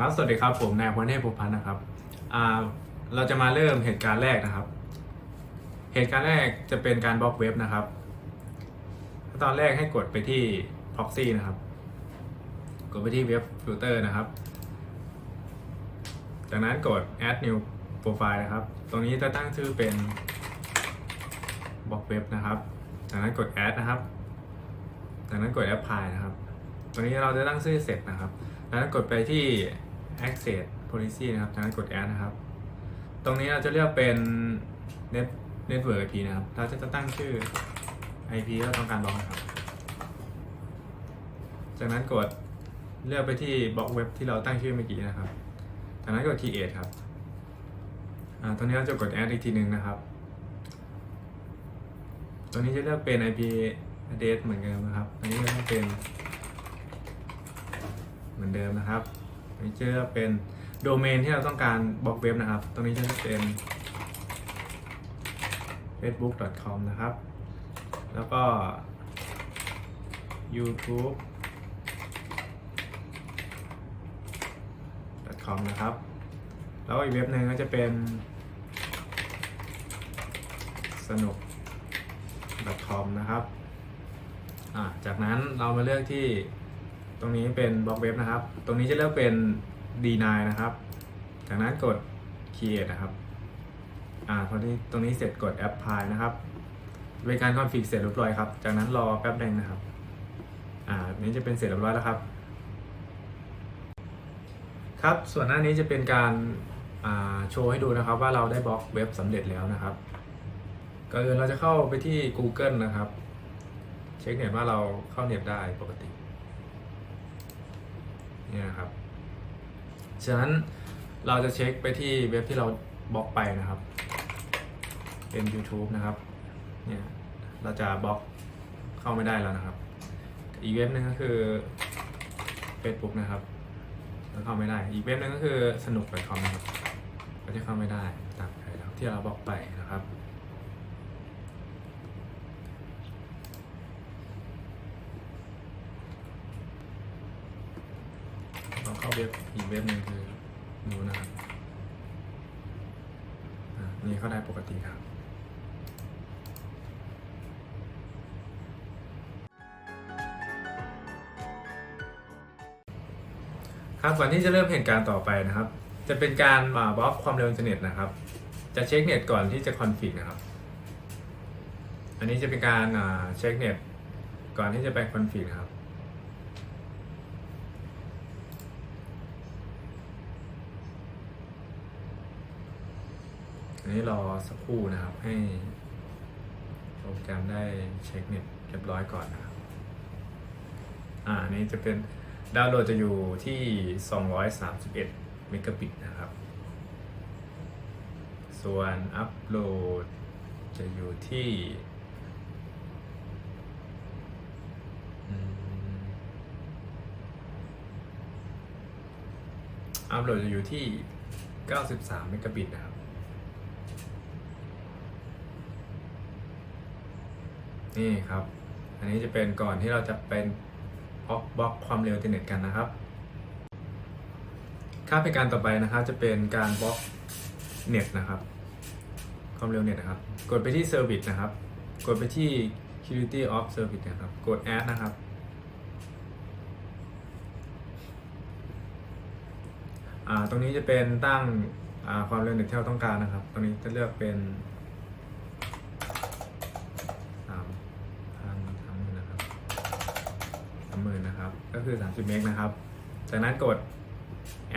ครับ สวัสดีครับ ผมนายพลเทพภูพันธ์นะครับอ่าเราจะมาเริ่มเหตุการณ์แรกนะครับ เหตุการณ์แรกจะเป็นการบล็อกเว็บนะครับ ตอนแรกให้กดไปที่ proxy นะครับ กดไปที่เว็บ filter นะครับ จากนั้นกด add new profile นะครับ ตรงนี้จะตั้งชื่อเป็นบล็อกเว็บนะครับ จากนั้นกด add นะครับ จากนั้นกด apply นะครับ ตรงนี้เราจะตั้งชื่อเสร็จนะครับจากนั้นกดไปที่ access policy นะครับจากนั้นกด add นะครับ ตรงนี้เราจะเลือกเป็น net network IP นะครับ เราจะตั้งชื่อ IP ที่เราต้องการบล็อกนะครับ จากนั้นกดเลือกไปที่บล็อกเว็บที่เราตั้งชื่อเมื่อกี้นะครับ จากนั้นกด create ครับตรงนี้เราจะกด add อีกทีหนึ่งนะครับ ตรงนี้จะเลือกเป็น IP address เหมือนเดิมนะครับ อันนี้จะเป็นเหมือนเดิมนะครับ อันนี้จะเลือกเป็นโดเมนที่เราต้องการบล็อกเว็บนะครับ ตรงนี้จะเป็น facebook.com นะครับ แล้วก็ youtube com นะครับ แล้วอีกเว็บหนึ่งก็จะเป็นสนุก com นะครับ จากนั้นเรามาเลือกที่ ตรงนี้เป็นบล็อกเว็บนะครับ ตรงนี้จะเลือกเป็น D9 นะครับ จากนั้นกด create นะครับ อ่าพอที่ตรงนี้เสร็จกด apply นะครับเป็นการคอนฟิกเสร็จเรียบร้อยครับ จากนั้นรอแป๊บนึงนะครับ อ่า นี้จะเป็นเสร็จเรียบร้อยแล้วครับ ครับ ส่วนหน้านี้จะเป็นการอ่าโชว์ให้ดูนะครับว่าเราได้บล็อกเว็บสำเร็จแล้วนะครับก่อนอื่นเราจะเข้าไปที่ Google นะครับ เช็คเน็ตว่าเราเข้าเน็ตได้ปกติ เนี่ยนะครับ ฉะนั้นเราจะเช็คไปที่เว็บที่เราบล็อกไปนะครับ เป็น YouTube นะครับ เนี่ยเราจะบล็อกเข้าไม่ได้แล้วนะครับ อีกเว็บหนึงก็คือ Facebook นะครับแล้วเข้าไม่ได้ อีกเว็บหนึงก็คือสนุก .com นะครับก็จะเข้าไม่ได้ตามไปแล้วที่เราบล็อกไปนะครับ เราเข้าเว็บอีกเว็บหนึ่งคือนู้นะครับอ่านี่เข้าได้ปกติครับครับก่อนที่จะเริ่มเหตุการณ์ต่อไปนะครับ จะเป็นการมาบล็อกความเร็วอินเทอร์เน็ตนะครับ จะเช็คเน็ตก่อนที่จะคอนฟิกนะครับ อันนี้จะเป็นการเช็คเน็ตก่อนที่จะไปคอนฟิกนะครับ อั นนี้รอสักครู่นะครับให้โปรแกรมได้เช็คเน็ตเรียบร้อยก่อนนะครับ อ่านี้จะเป็นดาวน์โหลดจะอยู่ที่ 231เมกะบิตนะครับ ส่วนอัปโหลดจะอยู่ที่อัปโหลดจะอยู่ที่ 93 เมกะบิตนะครับ นี่ครับ อันนี้จะเป็นก่อนที่เราจะเป็นบล็อกบล็อกความเร็วอินเทอร์เน็ตกันนะครับค่าบเหตุการต่อไปนะครับจะเป็นการบล็อกเน็ตนะครับความเร็วเน็ตนะครับ กดไปที่ Service นะครับ กดไปที่ Security of Service นะครับ กด Add นะครับ ตรงนี้จะเป็นตั้งความเร็วเน็ตที่เราต้องการนะครับ ตรงนี้จะเลือกเป็น สามพันสามหมื่นนะครับสามหมื่นนะครับ ก็คือ 30 เมกนะครับ จากนั้นกด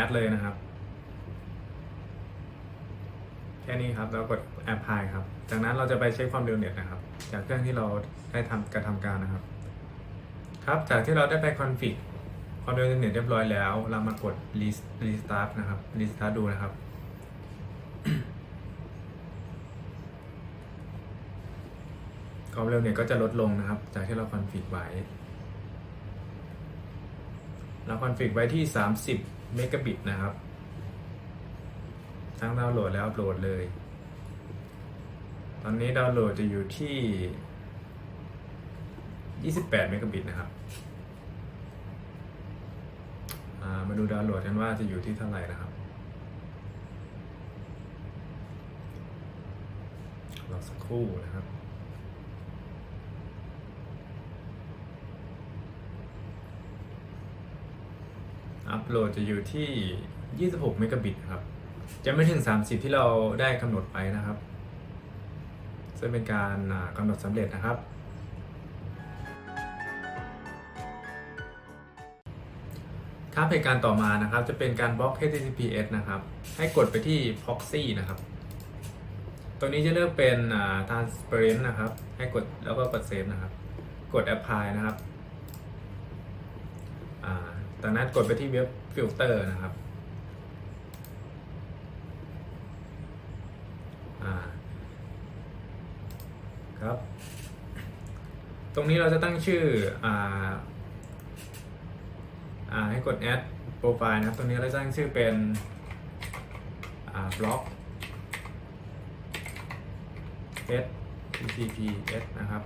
add เลยนะครับ แค่นี้ครับแล้วกด apply ครับ จากนั้นเราจะไปเช็คความเร็วเน็ตนะครับ จากเครื่องที่เราได้ทำกระทำการนะครับ ครับจากที่เราได้ไป config ความเร็วเน็ตเรียบร้อยแล้ว เรามากด Rest- restart นะครับ restart ดูนะครับความเร็วเนี่ยก็จะลดลงนะครับ จากที่เราคอนฟิกไว้ เราคอนฟิกไว้ที่ 30 เมกะบิตนะครับ ทั้งดาวน์โหลดและอัปโหลดเลย ตอนนี้ดาวน์โหลดจะอยู่ที่ 28 เมกะบิตนะครับามาดูดาวน์โหลดกันว่าจะอยู่ที่เท่าไหร่นะครับ รอสักครู่นะครับ โหลดจะอยู่ที่ 26 เมกะบิตครับ จะไม่ถึง 30 ที่เราได้กำหนดไปนะครับซึ่งเป็นการกำหนดสำเร็จนะครับ ครับเหตุการณ์ต่อมานะครับ จะเป็นการบล็อก HTTPS นะครับ ให้กดไปที่ proxy นะครับ ตรงนี้จะเลือกเป็น transparent นะครับ ให้กดแล้วก็กด save นะครับ กด apply นะครับ จากนั้นกดไปที่เว็บ filter นะครับครับ ตรงนี้เราจะตั้งชื่ออ่าอ่าให้กด add profile นะครับ ตรงนี้เราจะตั้งชื่อเป็นอ่า blog s t t p s นะครับ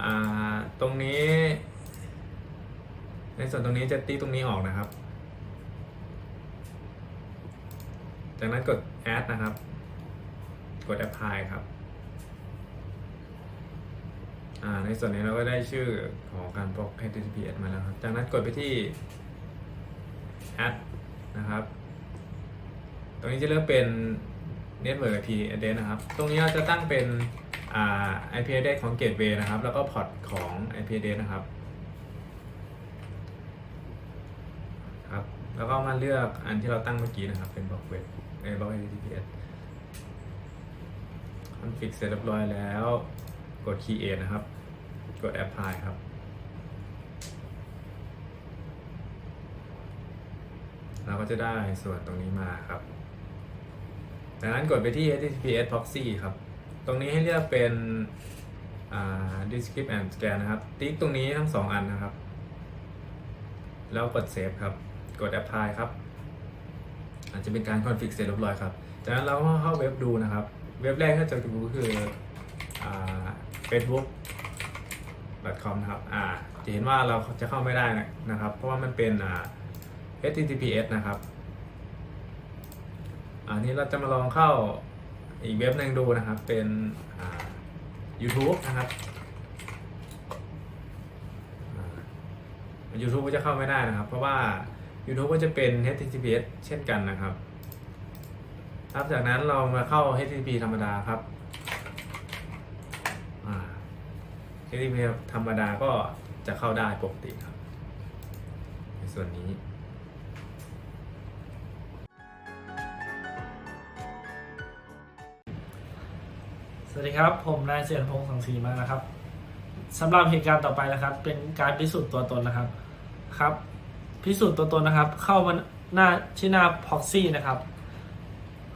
อ่า ตรงนี้ ในส่วนตรงนี้จะตีตรงนี้ออกนะครับ จากนั้นกด add นะครับ กด apply ครับในส่วนนี้เราก็ได้ชื่อของการบล็อก HTTPS มาแล้วครับ จากนั้นกดไปที่ add นะครับ ตรงนี้จะเลือกเป็น network IP address นะครับ ตรงนี้เราจะตั้งเป็น IP address ของ gateway นะครับ แล้วก็ port ของ IP address นะครับ ครับ แล้วก็มาเลือกอันที่เราตั้งเมื่อกี้นะครับ เป็นบล็อกเว็บในบล็อก HTTPS คอนฟิกเสร็จเรียบร้อยแล้ว กด create นะครับ กด apply ครับ เราก็จะได้ส่วนตรงนี้มาครับจากนั้นกดไปที่ https proxy ครับ ตรงนี้ให้เลือกเป็นอ่า descript and scan นะครับ ติ๊กตรงนี้ทั้งสองอันนะครับ แล้วกด save ครับ กด apply ครับ อาจจะเป็นการ config เสร็จเรียบร้อยครับ จากนั้นเราก็เข้าเว็บดูนะครับ เว็บแรกที่เราจะดูก็คือ facebook com นะครับอ่าจะเห็นว่าเราจะเข้าไม่ได้นะครับ เพราะว่ามันเป็นอ่า https นะครับ อันนี้เราจะมาลองเข้าอีกเว็บหนึ่งดูนะครับ เป็นอ่า YouTube นะครับ YouTube ก็จะเข้าไม่ได้นะครับ เพราะว่า YouTube ก็จะเป็น HTTPS เช่นกันนะครับ ครับจากนั้นเรามาเข้า HTTP ธรรมดาครับ HTTP ธรรมดาก็จะเข้าได้ปกติครับ ในส่วนนี้สวัสดีครับ ผมนายเสียนพงศ์สังสีมานะครับสำหรับเหตุการณ์ต่อไปนะครับ เป็นการพิสูจน์ตัวตนนะครับครับ พิสูจน์ตัวตนนะครับ เข้ามาหน้าที่หน้า proxy นะครับ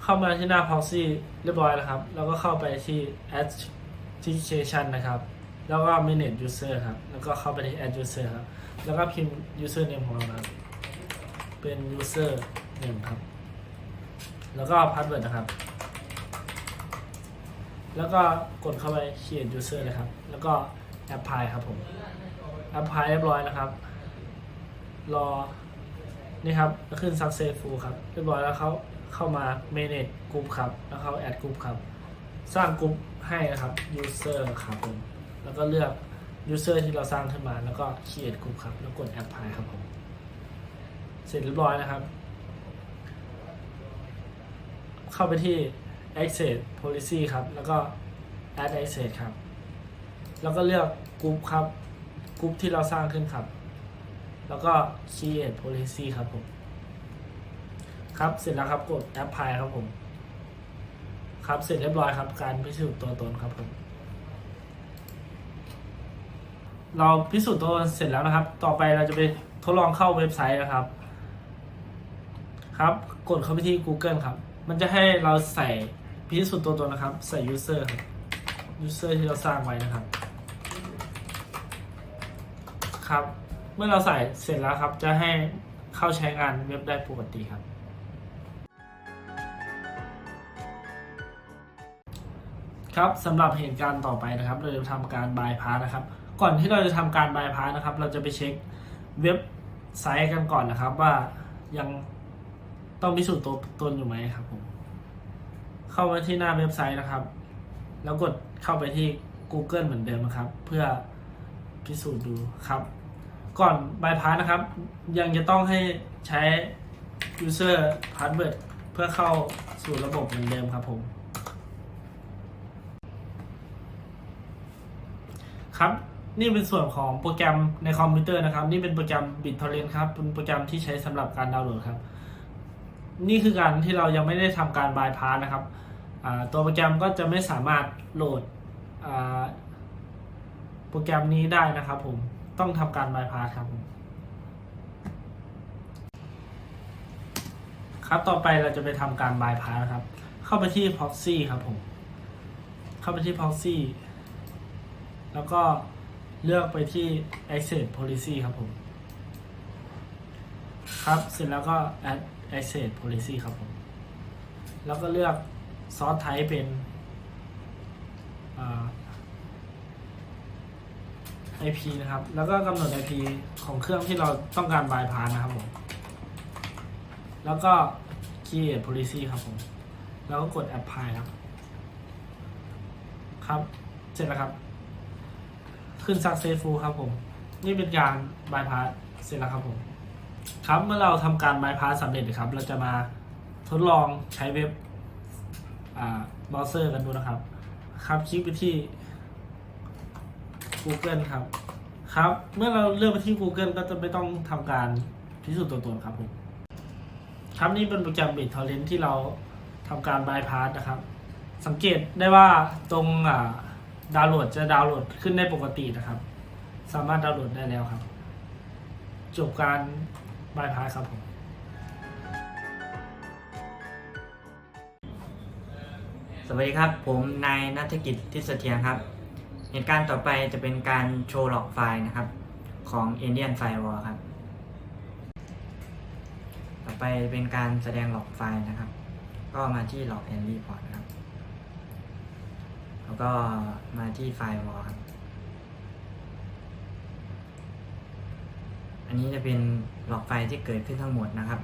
เข้ามาที่หน้า proxy เรียบร้อยแล้วครับ แล้วก็เข้าไปที่ authentication นะครับ แล้วก็ manage user ครับ แล้วก็เข้าไปที่ add user ครับ แล้วก็พิมพ์ user name ของเรานะครับ เป็น user name ครับ แล้วก็ password นะครับ แล้วก็กดเข้าไป create user เลยครับ แล้วก็ apply ครับผม apply เรียบร้อยนะครับ รอนี่ครับขึ้น successful ครับเรียบร้อยแล้วเขาเข้ามา manage group ครับ แล้วเขา add group ครับ สร้างกลุ่มให้นะครับ user ครับผมแล้วก็เลือก user ที่เราสร้างขึ้นมา แล้วก็ create group ครับ แล้วกด apply ครับผมเสร็จเรียบร้อยนะครับ เข้าไปที่ access policy ครับ แล้วก็ add access ครับ แล้วก็เลือกกลุ่มครับกลุ่มที่เราสร้างขึ้นครับ แล้วก็ create policy ครับผม ครับเสร็จแล้วครับกด apply ครับผม ครับเสร็จเรียบร้อยครับ การพิสูจน์ตัวตนครับผม เราพิสูจน์ตัวตนเสร็จแล้วนะครับ ต่อไปเราจะไปทดลองเข้าเว็บไซต์นะครับ ครับ กดเข้าไปที่ Google ครับ มันจะให้เราใส่พิสูจน์ตัวตนนะครับ ใส่ user ครับ user ที่เราสร้างไว้นะครับ ครับ เมื่อเราใส่เสร็จแล้วครับ จะให้เข้าใช้งานเว็บได้ปกติครับ ครับสำหรับเหตุการณ์ต่อไปนะครับ เราจะทำการบายพาสนะครับ ก่อนที่เราจะทำการบายพาสนะครับ เราจะไปเช็คเว็บไซต์กันก่อนนะครับ ว่ายังต้องพิสูจน์ตัวตนอยู่ไหมครับผมเข้ามาที่หน้าเว็บไซต์นะครับ แล้วกดเข้าไปที่ Google เหมือนเดิมนะครับ เพื่อพิสูจน์ดูครับ ก่อนบายพาสนะครับ ยังจะต้องให้ใช้ user password เพื่อเข้าสู่ระบบเหมือนเดิมครับผม ครับนี่เป็นส่วนของโปรแกรมในคอมพิวเตอร์นะครับ นี่เป็นโปรแกรม BitTorrent ครับเป็นโปรแกรมที่ใช้สำหรับการดาวน์โหลดครับ นี่คือการที่เรายังไม่ได้ทำการบายพาสนะครับตัวโปรแกรมก็จะไม่สามารถโหลดโปรแกรมนี้ได้นะครับผม ต้องทำการบายพาสครับผมครับต่อไปเราจะไปทำการบายพาสครับ เข้าไปที่ Proxy ครับผม เข้าไปที่ Proxy แล้วก็เลือกไปที่ Access Policy ครับผม ครับเสร็จแล้วก็ add access policy ครับผม แล้วก็เลือก source type เป็นอ่า IP นะครับ แล้วก็กำหนด IP ของเครื่องที่เราต้องการ bypass นะครับผม แล้วก็ create policy ครับผม แล้วก็กด apply ครับ ครับ เสร็จแล้วครับ ขึ้น successful ครับผม นี่เป็นการ bypass เสร็จแล้วครับผม ครับ เมื่อเราทำการ bypass สำเร็จนะครับ เราจะมาทดลองใช้เว็บเบราว์เซอร์กันดูนะครับ ครับคลิกไปที่ Google ครับ ครับ เมื่อเราเลือกไปที่ Google ก็จะไม่ต้องทำการพิสูจน์ตัวตนครับผม ครับนี่เป็นโปรแกรม BitTorrent ที่เราทำการ bypass นะครับ สังเกตได้ว่าตรงอ่าดาวน์โหลดจะดาวน์โหลดขึ้นได้ปกตินะครับ สามารถดาวน์โหลดได้แล้วครับ จบการบายพาสครับผมสวัสดีครับ ผมนายนัฐกิจทิศเสถียรครับ เหตุการณ์ต่อไปจะเป็นการโชว์หลอกไฟล์นะครับ ของ Indian Firewall ครับ ต่อไปเป็นการแสดงหลอกไฟล์นะครับ ก็มาที่หลอก and report นะครับ แล้วก็มาที่ Firewall ครับ อันนี้จะเป็นหลอกไฟล์ที่เกิดขึ้นทั้งหมดนะครับ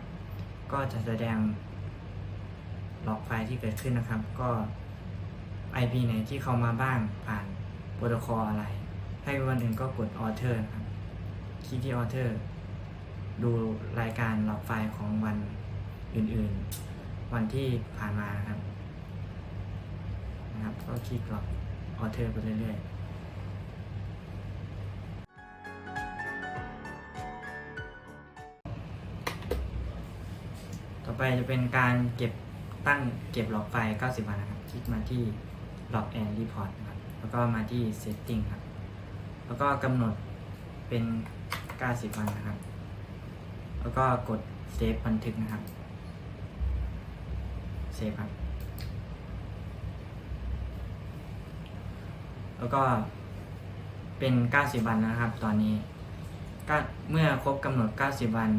ก็จะแสดงหลอกไฟล์ที่เกิดขึ้นนะครับ ก็ IP ไหนที่เข้ามาบ้างผ่าน โปรโตคอลอะไร ให้วันอื่นก็กด Author นะครับคลิกที่ Author ดูรายการหลอกไฟล์ของวันอื่นๆ วันที่ผ่านมาครับนะครับ ก็คลิกหลอก Author ไปเรื่อยๆต่อไปจะเป็นการเก็บตั้งเก็บหลอกไฟ 90 วันนะครับ คลิกมาที่ log and report นะครับ แล้วก็มาที่ setting ครับ แล้วก็กำหนดเป็น 90 วันนะครับ แล้วก็กด save บันทึกนะครับ save ครับ แล้วก็เป็น 90 วันนะครับ ตอนนี้ก็เมื่อครบกำหนด 90 วัน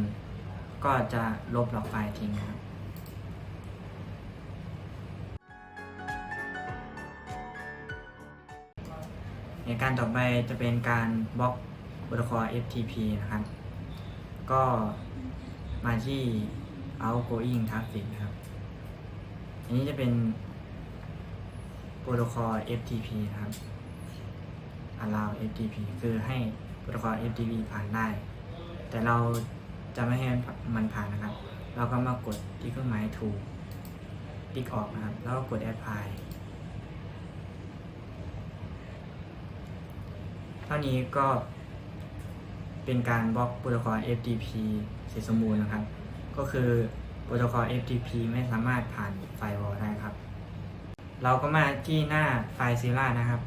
ก็จะลบหลอกไฟล์ทิ้งครับ ในการต่อไปจะเป็นการบล็อกโปรโตคอล FTP นะครับ ก็มาที่ outgoing traffic นะครับ อันนี้จะเป็นโปรโตคอล FTP นะครับ allow FTP คือให้โปรโตคอล FTP ผ่านได้ แต่เราจะไม่ให้มันผ่านนะครับ เราก็มากดที่เครื่องหมายถูกติ๊กออกนะครับ แล้วก็กด apply ท่านี้ก็เป็นการบล็อกโปรโตคอล FTP เสร็จสมบูรณ์นะครับ ก็คือโปรโตคอล FTP ไม่สามารถผ่านไฟวอลได้ครับ เราก็มาที่หน้าไฟล์ Zilla นะครับ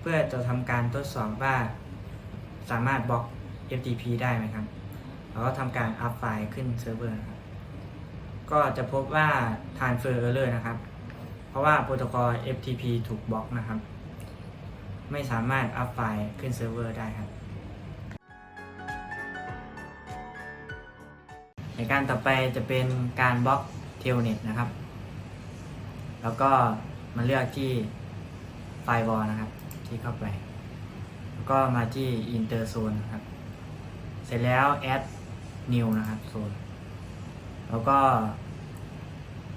เพื่อจะทำการทดสอบว่าสามารถบล็อก FTP ได้ไหมครับ เราก็ทำการอัพไฟล์ขึ้นเซิร์ฟเวอร์ครับ ก็จะพบว่า transfer error นะครับ เพราะว่าโปรโตคอล FTP ถูกบล็อกนะครับ ไม่สามารถอัพไฟล์ขึ้นเซิร์ฟเวอร์ได้ครับ ในการต่อไปจะเป็นการบล็อกเทลเน็ตนะครับ แล้วก็มาเลือกที่ไฟวอลนะครับ ที่เข้าไป แล้วก็มาที่อินเตอร์โซนนะครับ เสร็จแล้วแอด new นะครับโซน แล้วก็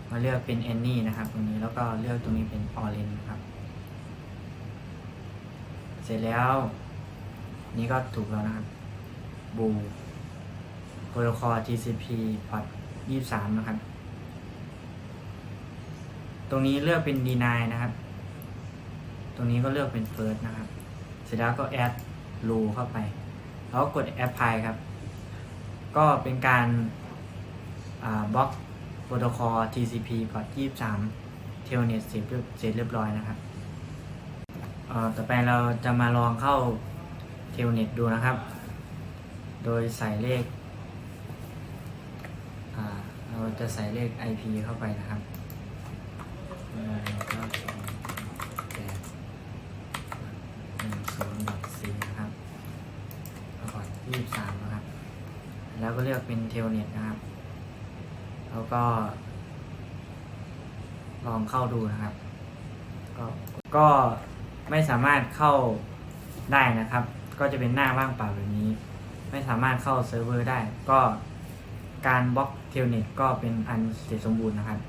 มาเลือกเป็น any นะครับ ตรงนี้แล้วก็เลือกตรงนี้เป็น orange ครับ เสร็จแล้ว นี่ก็ถูกแล้วนะครับ บูโปรโตคอล TCP พอร์ต23 นะครับ ตรงนี้เลือกเป็น deny นะครับ ตรงนี้ก็เลือกเป็น first นะครับ เสร็จแล้วก็ add rule เข้าไป แล้วกกด apply ครับ ก็เป็นการบล็อกโปรโตคอล TCP พอร์ต23เทลเน็ตเสร็จเรียบเสร็จเรียบร้อยนะครับ ต่อไปเราจะมาลองเข้าเทลเน็ตดูนะครับ โดยใส่เลข เราจะใส่เลข IP เข้าไปนะครับแล้วก็แปดหนึ่งศูนย์ดอทสี่นะครับแล้วก่อนยี่สิบสามนะครับ แล้วก็เลือกเป็นเทลเน็ตนะครับ แล้วก็ ลองเข้าดูนะครับ ก็ก็ ไม่สามารถเข้าได้นะครับ ก็จะเป็นหน้าว่างเปล่าแบบนี้ ไม่สามารถเข้าเซิร์ฟเวอร์ได้ ก็การบล็อกเทลเน็ตก็เป็นอันเสร็จสมบูรณ์นะครับ